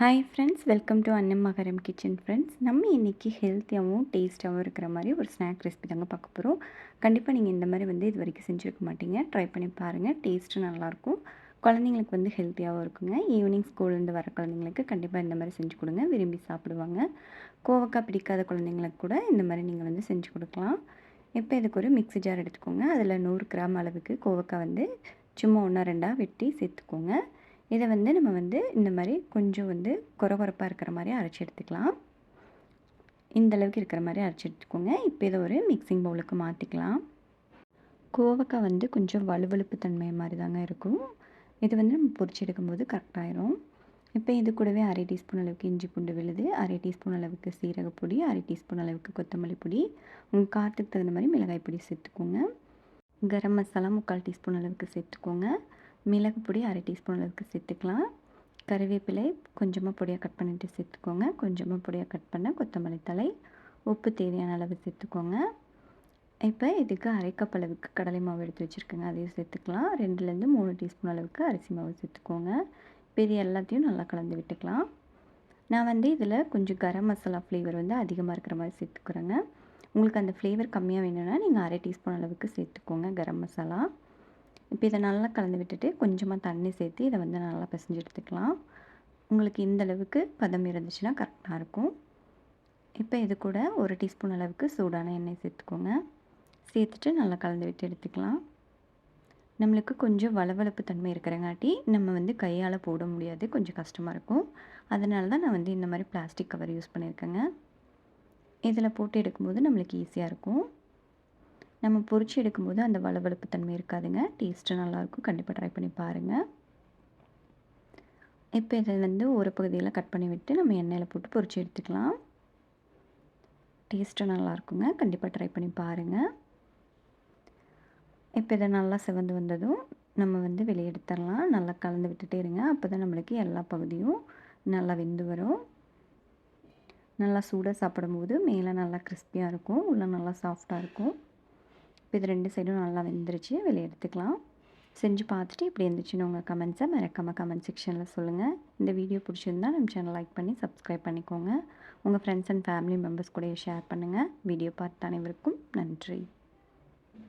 Hi friends welcome to அன்னம் மகரம் kitchen friends நம்ம இன்றைக்கி ஹெல்த்தியாகவும் டேஸ்ட்டாகவும் இருக்கிற மாதிரி ஒரு ஸ்நாக் ரெசிபி தாங்க பார்க்க போகிறோம் கண்டிப்பாக நீங்கள் இந்த மாதிரி வந்து இது வரைக்கும் செஞ்சுருக்க மாட்டீங்க. ட்ரை பண்ணி பாருங்கள் டேஸ்ட்டு நல்லாயிருக்கும். குழந்தைங்களுக்கு வந்து ஹெல்த்தியாகவும் இருக்குங்க. ஈவினிங் ஸ்கூல்லேருந்து வர குழந்தைங்களுக்கு கண்டிப்பாக இந்த மாதிரி செஞ்சு கொடுங்க விரும்பி சாப்பிடுவாங்க. கோவக்காய் பிடிக்காத குழந்தைங்களுக்கு கூட இந்த மாதிரி நீங்கள் வந்து செஞ்சு கொடுக்கலாம். இப்போ இதுக்கு ஒரு மிக்ஸி ஜார் எடுத்துக்கோங்க. அதில் நூறு கிராம் அளவுக்கு கோவக்காய் வந்து சும்மா ஒன்றா ரெண்டாக வெட்டி சேர்த்துக்கோங்க. இதை வந்து நம்ம வந்து இந்த மாதிரி கொஞ்சம் வந்து குறகுறப்பாக இருக்கிற மாதிரி அரைச்சி எடுத்துக்கலாம். இந்த அளவுக்கு இருக்கிற மாதிரி அரைச்சி எடுத்துக்கோங்க. இப்போ இதை ஒரு மிக்சிங் பவுலுக்கு மாற்றிக்கலாம் கோவக்காய் வந்து கொஞ்சம் வலுவழுப்பு தன்மை மாதிரி தாங்க இருக்கும். இது வந்து நம்ம பொறிச்சு எடுக்கும்போது கரெக்டாயிரும் இப்போ இது கூடவே அரை டீஸ்பூன் அளவுக்கு இஞ்சி பூண்டு விழுது அரை டீஸ்பூன் அளவுக்கு சீரகப்பொடி அரை டீஸ்பூன் அளவுக்கு கொத்தமல்லி பொடி உங்கள் காரத்துக்கு தகுந்த மாதிரி மிளகாய் பொடி சேர்த்துக்கோங்க. கரம் மசாலா முக்கால் டீஸ்பூன் அளவுக்கு சேர்த்துக்கோங்க. மிளகு பொடி அரை டீஸ்பூன் அளவுக்கு சேர்த்துக்கலாம். கருவேப்பிலை கொஞ்சமாக பொடியாக கட் பண்ணிவிட்டு சேர்த்துக்கோங்க. கொஞ்சமாக பொடியாக கட் பண்ண கொத்தமல்லி தலை உப்பு தேவையான அளவு சேர்த்துக்கோங்க. இப்போ இதுக்கு அரை கப் அளவுக்கு கடலை மாவு எடுத்து வச்சுருக்கேங்க. அதையும் சேர்த்துக்கலாம். ரெண்டுலேருந்து மூணு டீஸ்பூன் அளவுக்கு அரிசி மாவு சேர்த்துக்கோங்க. இப்போ இது எல்லாத்தையும் நல்லா கலந்து விட்டுக்கலாம். நான் வந்து இதில் கொஞ்சம் கரம் மசாலா ஃப்ளேவர் வந்து அதிகமாக இருக்கிற மாதிரி சேர்த்துக்கிறேங்க. உங்களுக்கு அந்த ஃப்ளேவர் கம்மியாக வேணும்னா நீங்கள் அரை டீஸ்பூன் அளவுக்கு சேர்த்துக்கோங்க கரம் மசாலா. இப்போ இதை நல்லா கலந்து விட்டுட்டு கொஞ்சமாக தண்ணி சேர்த்து இதை வந்து நல்லா பிசைஞ்சு எடுத்துக்கலாம். உங்களுக்கு இந்த அளவுக்கு பதம் இருந்துச்சுன்னா கரெக்டாக இருக்கும். இப்போ இது கூட ஒரு டீஸ்பூன் அளவுக்கு சூடான எண்ணெய் சேர்த்துக்கோங்க. சேர்த்துட்டு நல்லா கலந்து விட்டு எடுத்துக்கலாம். நம்மளுக்கு கொஞ்சம் வளவளப்பு தன்மை இருக்கிறங்காட்டி நம்ம வந்து கையால் போட முடியாது. கொஞ்சம் கஷ்டமாக இருக்கும். அதனால தான் நான் வந்து இந்த மாதிரி பிளாஸ்டிக் கவர் யூஸ் பண்ணியிருக்கேங்க. இதில் போட்டு எடுக்கும்போது நம்மளுக்கு ஈஸியாக இருக்கும். நம்ம பொறிச்சு எடுக்கும்போது அந்த வளவளப்பு தன்மை இருக்காதுங்க. டேஸ்ட்டு நல்லாயிருக்கும். கண்டிப்பாக ட்ரை பண்ணி பாருங்கள் இப்போ இதில் வந்து ஒரு பகுதியில் கட் பண்ணி விட்டு நம்ம எண்ணெயில் போட்டு பொறிச்சு எடுத்துக்கலாம். டேஸ்ட்டு நல்லாயிருக்குங்க. கண்டிப்பாக ட்ரை பண்ணி பாருங்கள் இப்போ இதை நல்லா சிவந்து வந்ததும் நம்ம வந்து வெளியே எடுத்துடலாம். நல்லா கலந்து விட்டுட்டே இருங்க. அப்போ தான் நம்மளுக்கு எல்லா பகுதியும் நல்லா வெந்து வரும். நல்லா சூடாக சாப்பிடும்போது மேலே நல்லா கிறிஸ்பியாக இருக்கும். உள்ளே நல்லா சாஃப்டாக இருக்கும். இப்போ இது ரெண்டு சைடும் நல்லா வெந்துருச்சு. வெளியே எடுத்துக்கலாம். செஞ்சு பார்த்துட்டு இப்படி இருந்துச்சுன்னு உங்கள் கமெண்ட்ஸை மறக்காமல் கமெண்ட் செக்ஷனில் சொல்லுங்கள் இந்த வீடியோ பிடிச்சிருந்தா நம்ம சேனல் லைக் பண்ணி சப்ஸ்கிரைப் பண்ணிக்கோங்க. உங்கள் ஃப்ரெண்ட்ஸ் அண்ட் ஃபேமிலி மெம்பர்ஸ் கூட ஷேர் பண்ணுங்கள் வீடியோ பார்த்து அனைவருக்கும் நன்றி.